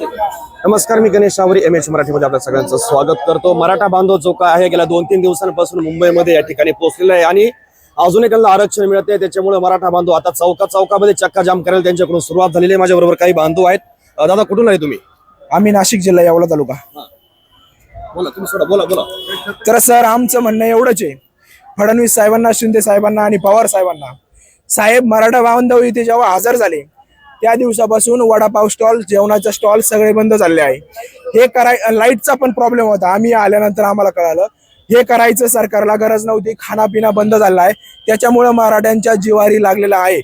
नमस्कार मी Ganesh Shavari M H मराठीमध्ये आपल्या सगळ्यांचं स्वागत करतो. मराठा बांधव जो काय आहे गेल्या दोन तीन दिवसांपासून मुंबईमध्ये या ठिकाणी पोहोचलेला आहे आणि अजूनही त्यांना आरक्षण मिळत आहे त्याच्यामुळे मराठा बांधव आता चौका चौकामध्ये चक्का जाम करायला त्यांच्याकडून सुरुवात झालेली आहे. माझ्याबरोबर काही बांधव आहेत. दादा कुठून आहे तुम्ही? आम्ही नाशिक जिल्हा यावला तालुका. बोला तुम्ही सोडा बोला बोला. तर सर आमचं म्हणणं एवढंच आहे. फडणवीस साहेबांना शिंदे साहेबांना आणि पवार साहेबांना साहेब मराठा बांधव इथे जेव्हा हजर झाले त्या दिवसापासून वडापाव स्टॉल जेवणाचा स्टॉल सगळे बंद झाले आहे. हे कराय लाईटचा पण प्रॉब्लेम होता. आम्ही आल्यानंतर आम्हाला कळालं हे करायचं सरकारला गरज नव्हती. खानापिना बंद झाला आहे. त्याच्यामुळं मराठ्यांच्या जिवारी लागलेला आहे.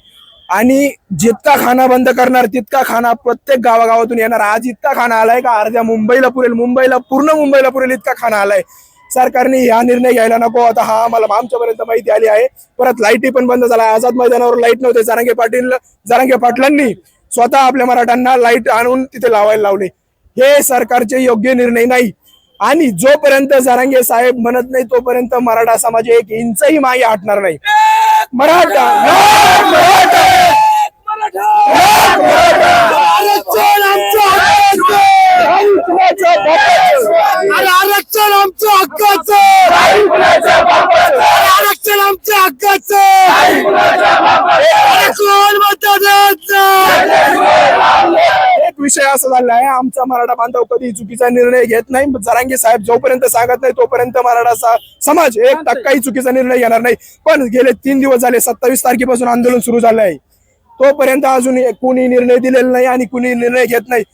आणि जितका खाना बंद करणार तितका खाना प्रत्येक गावागावातून येणार. आज इतका खाना आलाय का? अर्ध्या मुंबईला पुरेल मुंबईला पूर्ण मुंबईला पुरेल इतका खाना आलाय. सरकारने हा निर्णय घ्यायला नको. आता हा आम्हाला आमच्यापर्यंत माहिती आली आहे. परत लाईटी पण बंद झाला. आझाद मैदानावर लाइट नव्हते. जरांगे पाटील जरांगे पाटलांनी स्वतः आपल्या मराठ्यांना लाइट आणून तिथे लावायला लावले. हे सरकारचे योग्य निर्णय नाही. आणि जोपर्यंत जरांगे साहेब म्हणत नाही तोपर्यंत मराठा समाज एक इंचही मागे हटणार नाही. मराठा मराठा लाख मराठा आरक्षण आमचं हक्काचं. अरे आरक्षण आमचं हक्काचं आरक्षण आमच्या हक्काचं? एक विषय असा झाला आहे आमचा मराठा बांधव कधी चुकीचा निर्णय घेत नाही. जरांगे साहेब जोपर्यंत सांगत नाही तोपर्यंत मराठा सा- समाज एक टक्काही चुकीचा निर्णय घेणार नाही. पण गेले तीन दिवस झाले सत्तावीस तारखेपासून आंदोलन सुरू झालं आहे तोपर्यंत अजून कुणी निर्णय दिलेला नाही आणि कुणी निर्णय घेत नाही.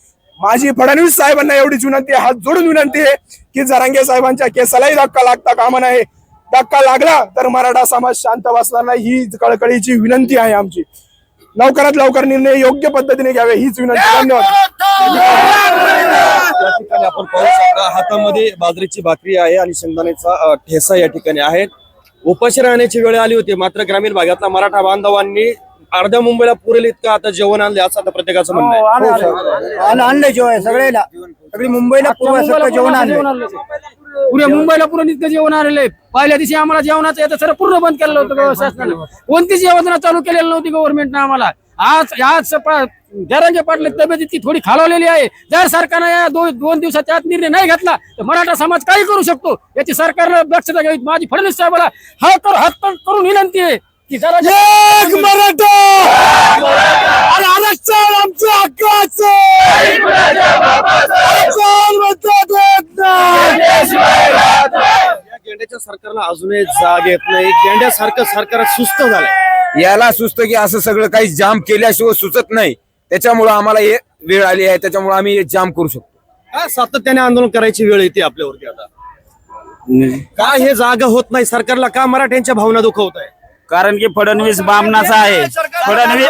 माझी फडणवीस साहेबांना एवढीच विनंती आहे हात जोडून विनंती आहे की जरांगे साहेबांच्या केसालाही धक्का लागता कामा नये. धक्का लागला तर मराठा समाज शांत बसणार नाही ही कळकळीची विनंती आहे आमची. लवकरात लवकर निर्णय योग्य पद्धतीने घ्यावे हीच विनंती. धन्यवाद. या ठिकाणी आपण पाहू शकता हातामध्ये बाजरीची भाकरी आहे आणि शेंगदाण्याचा ठेसा या ठिकाणी आहे. उपाशी राहण्याची वेळ आली होती मात्र ग्रामीण भागातला मराठा बांधवांनी अर्ध्या मुंबईला पुरेल इतकं आता जेवण आणले असं आता प्रत्येकाचं म्हणणं आहे. आणि आणलं जेवण सगळ्याला. सगळी मुंबईला पूर्व जेवण आणलं. पुरे मुंबईला पूर्ण इतकं जेवण आलेलं पहिल्या दिवशी आम्हाला जेवणाचं येतं सर पूर्ण बंद केलेलं होतं शासनानं. कोणतीच योजना चालू केलेली नव्हती गव्हर्नमेंटनं आम्हाला. आज आज जरांगे पाटले तब्येत इतकी थोडी खालावलेली आहे. जर सरकारनं या दोन दोन दिवसाच्या आत निर्णय नाही घेतला तर मराठा समाज काही करू शकतो. याची सरकारनं दक्षता घ्यावी. माझी फडणवीस साहेबाला हा हात कर- करून विनंती आहे की जरा मराठा आणि आरक्षण आमचं हक्काचं आरक्षण म्हणतात येत नाही. गेंड्याच्या सरकारला अजूनही जाग येत नाही. गेंड्यासारखं सरकार सुस्त झालंय. याला सुचत की असं सगळं काही जाम केल्याशिवाय सुचत नाही. त्याच्यामुळं आम्हाला हे वेळ आली आहे. त्याच्यामुळे आम्ही हे जाम करू शकतो. का सातत्याने आंदोलन करायची वेळ येते आपल्यावरती आता? का हे जागा होत नाही? सरकारला का मराठ्यांच्या भावना दुखवत आहे? कारण की फडणवीस बामनाचा आहे. फडणवीस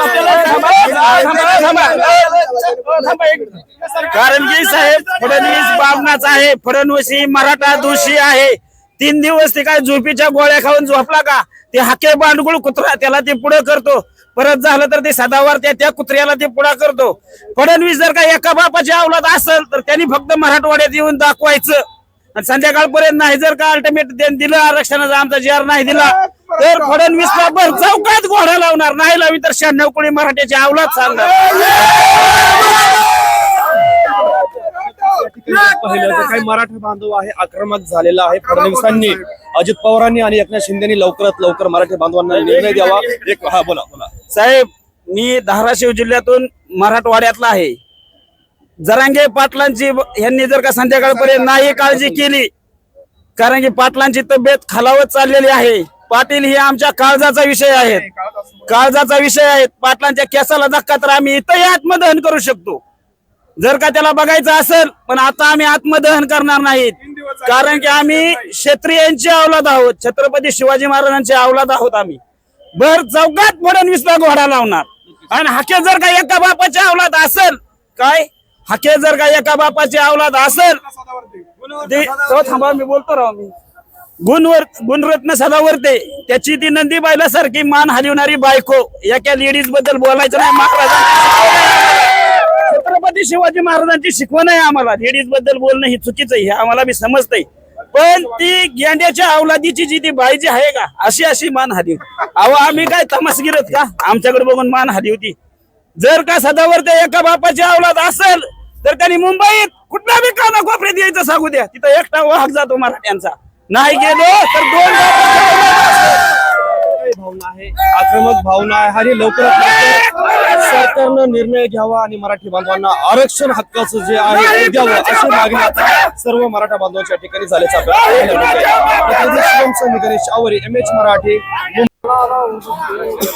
कारण की साहेब फडणवीस बामनाचा आहे. फडणवीस ही मराठा दोषी आहे. तीन दिवस ते काय झोपीच्या गोळ्या खाऊन झोपला का? ते हाके बांडगुळ कुत्रा त्याला ते पुढे करतो. परत झालं तर ते सदावर त्या त्या कुत्र्याला ते पुढा करतो. फडणवीस जर का एका बापाची अवलाद असेल तर त्यांनी फक्त मराठवाड्यात येऊन दाखवायचं. आणि संध्याकाळपर्यंत नाही जर का अल्टिमेट दिलं आरक्षणाचा आमचा जी नाही दिला तर फडणवीस भर चौकात घोडा लावणार. नाही लावी तर शहाण्णव कोणी मराठ्याची अवलाद सांगणार. पाहिलं तर काही मराठा बांधव आहे आक्रमक झालेला आहे. फडणवीसांनी अजित पवारांनी आणि एकनाथ शिंदेनी लवकरात लवकर मराठी बांधवांना निर्णय द्यावा. एक हा बोला बोला. साहेब मी धाराशिव जिल्ह्यातून मराठवाड्यातला आहे. जरांगे पाटलांची यांनी जर का संध्याकाळपर्यंत नाही काळजी केली कारण की पाटलांची तब्येत खालावत चाललेली आहे. पाटील ही आमच्या काळजाचा विषय आहेत. काळजाचा विषय आहे पाटलांच्या केसाला धक्का तर आम्ही इथंही आत्मदहन करू शकतो. जर का त्याला बघायचं असेल पण आता आम्ही आत्मदहन करणार नाहीत. कारण की आम्ही क्षत्रियांची अवलाद आहोत. छत्रपती शिवाजी महाराजांचे अवलाद आहोत आम्ही. भर चौकात फडणवीसला घोडा लावणार. आणि हाके जर का एका बापाची अवलाद असेल काय? हाके जर का एका बापाची अवलाद असेल थांबा मी बोलतो राव मी. गुणवर गुणरत्न सदावर्ते त्याची ती नंदी बायला सारखी मान हलवणारी बायको एका लेडीजबद्दल बोलायचं नाही महाराजांची छत्रपती शिवाजी महाराजांची शिकवण आहे आम्हाला. लेडीजबद्दल बोलणं ही चुकीचं आहे आम्हाला बी समजतंय. पण ती गेंड्याच्या अवलादीची जी ती बाई जी आहे का अशी अशी मान हली अहो आम्ही काय तमासगिरत का? आमच्याकडे बघून मान हली होती. जर का सदावर्ते एका बापाची अवलाद असेल तर त्यांनी मुंबईत कुठल्या बी काना कोपऱ्यात यायचं सांगू द्या. तिथं एकटा वाहक जातो मराठ्यांचा. नाही गेलो तर दोन भावना आहे. आक्रमक भावना आहे. आणि लवकरात लवकर सरकारनं निर्णय घ्यावा आणि मराठी बांधवांना आरक्षण हक्काचं जे आहे ते द्यावं अशी मागणी आता सर्व मराठा बांधवांच्या ठिकाणी झाल्याचं आपल्याला शिवम गणेश आवरे एम एच मराठी